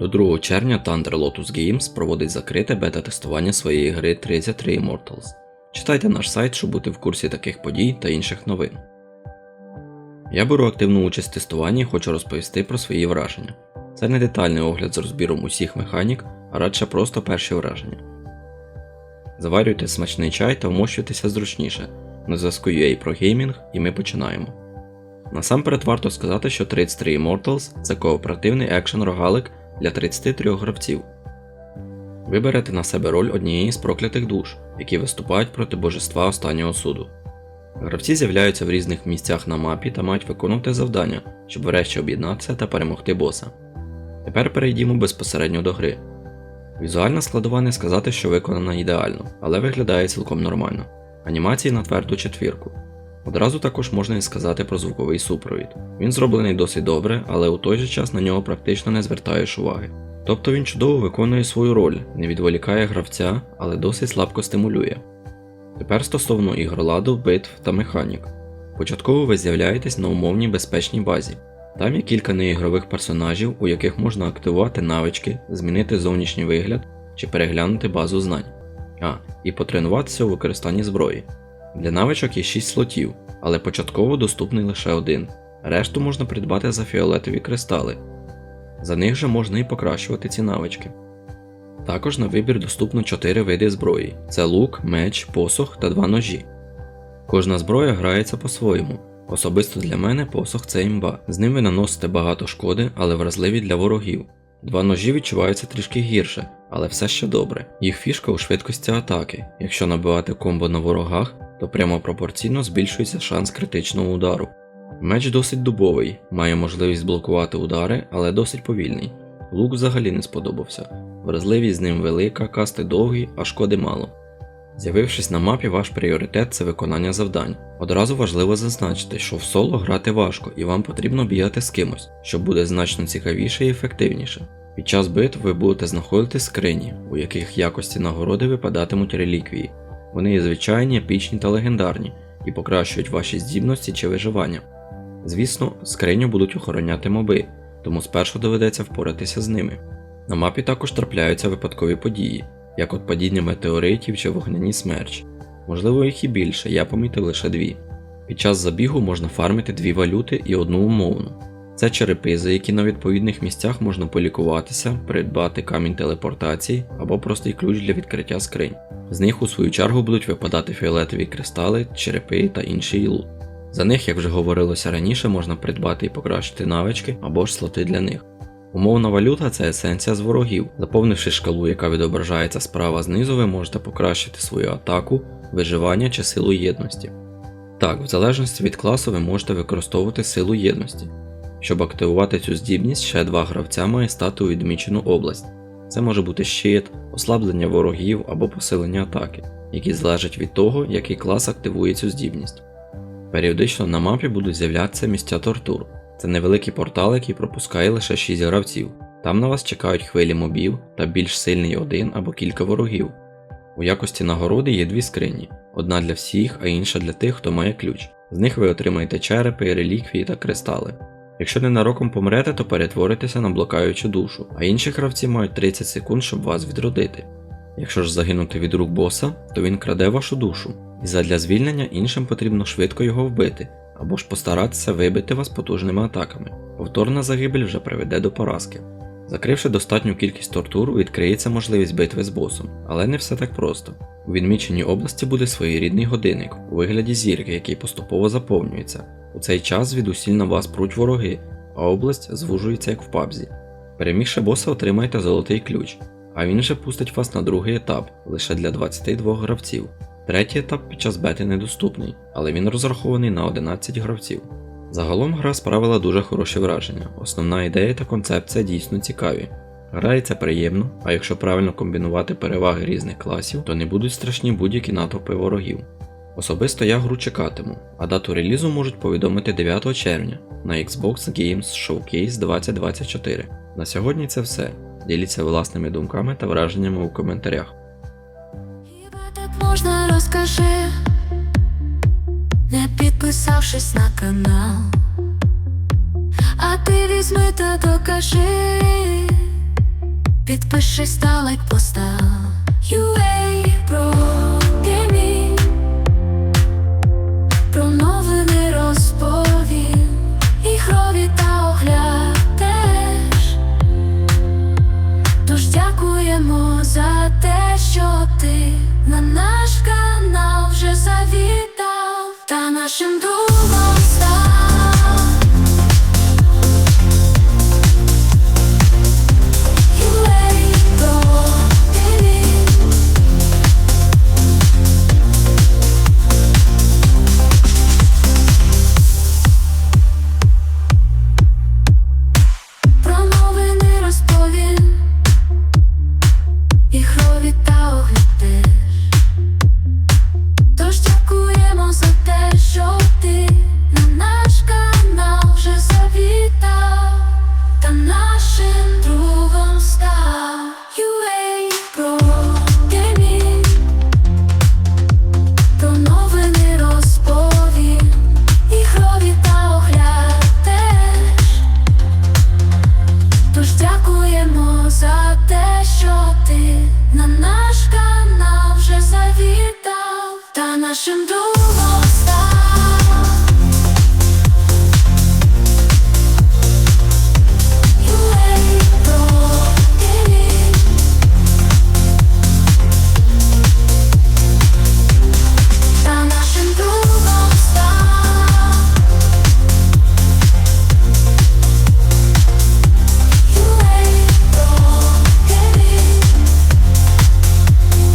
До 2 червня Thunder Lotus Games проводить закрите бета-тестування своєї гри 33 Immortals. Читайте наш сайт, щоб бути в курсі таких подій та інших новин. Я беру активну участь в тестуванні і хочу розповісти про свої враження. Це не детальний огляд з розбіром усіх механік, а радше просто перші враження. Заварюйте смачний чай та вмощуйтеся зручніше. На зв'язку UA Pro Gaming і ми починаємо. Насамперед варто сказати, що 33 Immortals це кооперативний екшен рогалик для 33 гравців. Ви берете на себе роль однієї з проклятих душ, які виступають проти божества останнього суду. Гравці з'являються в різних місцях на мапі та мають виконувати завдання, щоб врешті об'єднатися та перемогти боса. Тепер перейдімо безпосередньо до гри. Візуальна складова не сказати, що виконана ідеально, але виглядає цілком нормально. Анімації на тверду четвірку. Одразу також можна і сказати про звуковий супровід. Він зроблений досить добре, але у той же час на нього практично не звертаєш уваги. Тобто він чудово виконує свою роль, не відволікає гравця, але досить слабко стимулює. Тепер стосовно ігроладу, битв та механік. Початково ви з'являєтесь на умовній безпечній базі. Там є кілька неігрових персонажів, у яких можна активувати навички, змінити зовнішній вигляд чи переглянути базу знань. А, і потренуватися у використанні зброї. Для навичок є 6 слотів, але початково доступний лише один. Решту можна придбати за фіолетові кристали. За них же можна і покращувати ці навички. Також на вибір доступно 4 види зброї: це лук, меч, посох та два ножі. Кожна зброя грається по-своєму. Особисто для мене посох це імба. З ним ви наносите багато шкоди, але вразливі для ворогів. Два ножі відчуваються трішки гірше, але все ще добре. Їх фішка у швидкості атаки. Якщо набивати комбо на ворогах, то прямо пропорційно збільшується шанс критичного удару. Меч досить дубовий, має можливість блокувати удари, але досить повільний. Лук взагалі не сподобався. Вразливість з ним велика, касти довгі, а шкоди мало. З'явившись на мапі, ваш пріоритет це виконання завдань. Одразу важливо зазначити, що в соло грати важко і вам потрібно бігати з кимось, що буде значно цікавіше і ефективніше. Під час битв ви будете знаходити скрині, у яких якості нагороди випадатимуть реліквії. Вони є звичайні, епічні та легендарні і покращують ваші здібності чи виживання. Звісно, скриню будуть охороняти моби, тому спершу доведеться впоратися з ними. На мапі також трапляються випадкові події, як от падіння метеоритів чи вогняні смерч. Можливо, їх і більше, я помітив лише дві. Під час забігу можна фармити дві валюти і одну умовну. Це черепи, за які на відповідних місцях можна полікуватися, придбати камінь телепортації або простий ключ для відкриття скринь. З них у свою чергу будуть випадати фіолетові кристали, черепи та інший лут. За них, як вже говорилося раніше, можна придбати і покращити навички або ж слоти для них. Умовна валюта це есенція з ворогів. Заповнивши шкалу, яка відображається справа знизу, ви можете покращити свою атаку, виживання чи силу єдності. Так, в залежності від класу ви можете використовувати силу єдності. Щоб активувати цю здібність, ще два гравця має стати у відмічену область. Це може бути щит, ослаблення ворогів або посилення атаки, які залежать від того, який клас активує цю здібність. Періодично на мапі будуть з'являтися місця тортур. Це невеликий портал, який пропускає лише 6 гравців. Там на вас чекають хвилі мобів та більш сильний один або кілька ворогів. У якості нагороди є дві скрині: одна для всіх, а інша для тих, хто має ключ. З них ви отримаєте черепи, реліквії та кристали. Якщо ненароком помрете, то перетворитеся на блокаючу душу, а інші гравці мають 30 секунд, щоб вас відродити. Якщо ж загинути від рук боса, то він краде вашу душу, і задля звільнення іншим потрібно швидко його вбити, або ж постаратися вибити вас потужними атаками. Повторна загибель вже приведе до поразки. Закривши достатню кількість тортур, відкриється можливість битви з босом, але не все так просто. У відміченій області буде своєрідний годинник у вигляді зірки, який поступово заповнюється. У цей час звідусіль на вас пруть вороги, а область звужується як в пабзі. Перемігши боса, отримаєте золотий ключ, а він же пустить вас на другий етап лише для 22 гравців. Третій етап під час бети недоступний, але він розрахований на 11 гравців. Загалом гра справила дуже хороші враження, основна ідея та концепція дійсно цікаві. Грається приємно, а якщо правильно комбінувати переваги різних класів, то не будуть страшні будь-які натовпи ворогів. Особисто я гру чекатиму, а дату релізу можуть повідомити 9 червня на Xbox Games Showcase 2024. На сьогодні це все. Діліться власними думками та враженнями у коментарях. Хіба так можна розкажи, не підписавшись на канал. А ти візьми та докажи, Підпишись та лайк постав UA про ти